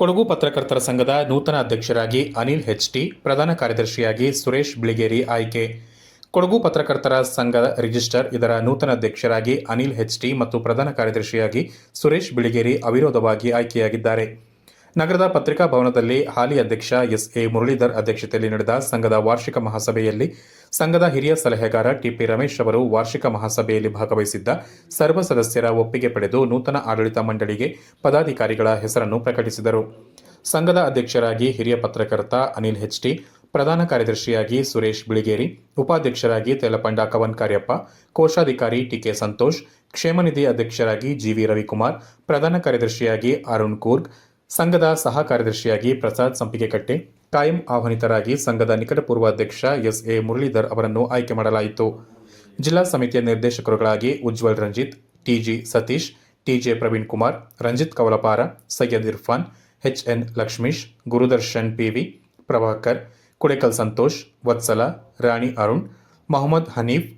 ಕೊಡಗು ಪತ್ರಕರ್ತರ ಸಂಘದ ನೂತನ ಅಧ್ಯಕ್ಷರಾಗಿ ಅನಿಲ್ ಹೆಚ್ಟಿ, ಪ್ರಧಾನ ಕಾರ್ಯದರ್ಶಿಯಾಗಿ ಸುರೇಶ್ ಬಿಳಿಗೇರಿ ಆಯ್ಕೆ. ಕೊಡಗು ಪತ್ರಕರ್ತರ ಸಂಘದ ರಿಜಿಸ್ಟರ್, ಇದರ ನೂತನ ಅಧ್ಯಕ್ಷರಾಗಿ ಅನಿಲ್ ಹೆಚ್ಟಿ ಮತ್ತು ಪ್ರಧಾನ ಕಾರ್ಯದರ್ಶಿಯಾಗಿ ಸುರೇಶ್ ಬಿಳಿಗೇರಿ ಅವಿರೋಧವಾಗಿ ಆಯ್ಕೆಯಾಗಿದ್ದಾರೆ. ನಗರದ ಪತ್ರಿಕಾ ಭವನದಲ್ಲಿ ಹಾಲಿ ಅಧ್ಯಕ್ಷ ಎಸ್ ಎ ಮುರಳೀಧರ್ ಅಧ್ಯಕ್ಷತೆಯಲ್ಲಿ ನಡೆದ ಸಂಘದ ವಾರ್ಷಿಕ ಮಹಾಸಭೆಯಲ್ಲಿ ಸಂಘದ ಹಿರಿಯ ಸಲಹೆಗಾರ ಟಿಪಿ ರಮೇಶ್ ಅವರು ವಾರ್ಷಿಕ ಮಹಾಸಭೆಯಲ್ಲಿ ಭಾಗವಹಿಸಿದ್ದ ಸರ್ವ ಸದಸ್ಯರ ಒಪ್ಪಿಗೆ ಪಡೆದು ನೂತನ ಆಡಳಿತ ಮಂಡಳಿಗೆ ಪದಾಧಿಕಾರಿಗಳ ಹೆಸರನ್ನು ಪ್ರಕಟಿಸಿದರು. ಸಂಘದ ಅಧ್ಯಕ್ಷರಾಗಿ ಹಿರಿಯ ಪತ್ರಕರ್ತ ಅನಿಲ್ ಹೆಚ್ಟಿ ಪ್ರಧಾನ ಕಾರ್ಯದರ್ಶಿಯಾಗಿ ಸುರೇಶ್ ಬಿಳಿಗೇರಿ, ಉಪಾಧ್ಯಕ್ಷರಾಗಿ ತೆಲಪಂಡ ಕವನ್ ಕಾರ್ಯಪ್ಪ, ಕೋಶಾಧಿಕಾರಿ ಟಿಕೆ ಸಂತೋಷ್ ಕ್ಷೇಮನಿಧಿ ಅಧ್ಯಕ್ಷರಾಗಿ ಜಿವಿ ರವಿಕುಮಾರ್, ಪ್ರಧಾನ ಕಾರ್ಯದರ್ಶಿಯಾಗಿ ಅರುಣ್ ಕೂರ್ಗ್ ಸಂಘದ ಸಹ ಕಾರ್ಯದರ್ಶಿಯಾಗಿ ಪ್ರಸಾದ್ ಸಂಪಿಗೆಕಟ್ಟೆ, ಕಾಯಂ ಆಹ್ವಾನಿತರಾಗಿ ಸಂಘದ ನಿಕಟ ಅಧ್ಯಕ್ಷ ಎಸ್ ಎ ಮುರಳೀಧರ್ ಅವರನ್ನು ಆಯ್ಕೆ ಮಾಡಲಾಯಿತು. ಜಿಲ್ಲಾ ಸಮಿತಿಯ ನಿರ್ದೇಶಕರುಗಳಾಗಿ Ujwal Ranjith TG Satish TJ Praveen Kumar, Ranjith Kavalapara, Syed Irfan HN Lakshmish, Gurudarshan PV Prabhakar, Kudekal Santosh, Vatsala, Rani Arun, Mohammed Haneef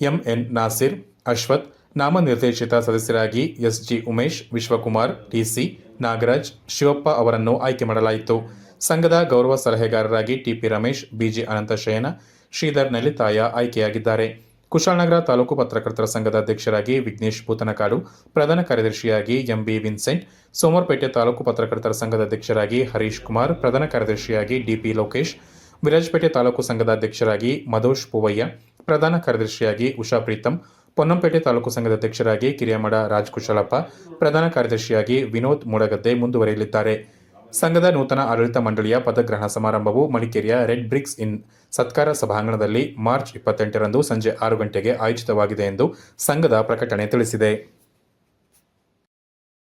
MN Nasir, Ashwath ನಾಮನಿರ್ದೇಶಿತ ಸದಸ್ಯರಾಗಿ ಎಸ್ಜಿ ಉಮೇಶ್, ವಿಶ್ವಕುಮಾರ್ ಟಿಸಿ ನಾಗರಾಜ್, ಶಿವಪ್ಪ ಅವರನ್ನು ಆಯ್ಕೆ ಮಾಡಲಾಯಿತು. ಸಂಘದ ಗೌರವ ಸಲಹೆಗಾರರಾಗಿ ಟಿಪಿ ರಮೇಶ್, ಬಿಜಿ ಅನಂತಶಯನ, ಶ್ರೀಧರ್ ನೆಲಿತಾಯ ಆಯ್ಕೆಯಾಗಿದ್ದಾರೆ. ಕುಶಾಲನಗರ ತಾಲೂಕು ಪತ್ರಕರ್ತರ ಸಂಘದ ಅಧ್ಯಕ್ಷರಾಗಿ ವಿಘ್ನೇಶ್ ಪೂತನಕಾಡು ಪ್ರಧಾನ ಕಾರ್ಯದರ್ಶಿಯಾಗಿ ಎಂಬಿ ವಿನ್ಸೆಂಟ್, ಸೋಮವಾರಪೇಟೆ ತಾಲೂಕು ಪತ್ರಕರ್ತರ ಸಂಘದ ಅಧ್ಯಕ್ಷರಾಗಿ ಹರೀಶ್ ಕುಮಾರ್, ಪ್ರಧಾನ ಕಾರ್ಯದರ್ಶಿಯಾಗಿ ಡಿಪಿ ಲೋಕೇಶ್, ವಿರಾಜಪೇಟೆ ತಾಲೂಕು ಸಂಘದ ಅಧ್ಯಕ್ಷರಾಗಿ ಮಧೋಶ್ ಪೂವಯ್ಯ, ಪ್ರಧಾನ ಕಾರ್ಯದರ್ಶಿಯಾಗಿ ಉಷಾ ಪ್ರೀತಂ ಪೊನ್ನಂಪೇಟೆ ತಾಲೂಕು ಸಂಘದ ಅಧ್ಯಕ್ಷರಾಗಿ ಕಿರಿಯಮಡ ರಾಜ್ ಕುಶಲಪ್ಪ ಪ್ರಧಾನ ಕಾರ್ಯದರ್ಶಿಯಾಗಿ ವಿನೋದ್ ಮೂಡಗದ್ದೆ ಮುಂದುವರೆಯಲಿದ್ದಾರೆ. ಸಂಘದ ನೂತನ ಆಡಳಿತ ಮಂಡಳಿಯ ಪದಗ್ರಹಣ ಸಮಾರಂಭವು ಮಡಿಕೇರಿಯ ರೆಡ್ ಬ್ರಿಕ್ಸ್ ಇನ್ ಸತ್ಕಾರ ಸಭಾಂಗಣದಲ್ಲಿ ಮಾರ್ಚ್ ಇಪ್ಪತ್ತೆಂಟರಂದು ಸಂಜೆ ಆರು ಗಂಟೆಗೆ ಆಯೋಜಿತವಾಗಿದೆ ಎಂದು ಸಂಘದ ಪ್ರಕಟಣೆ ತಿಳಿಸಿದೆ.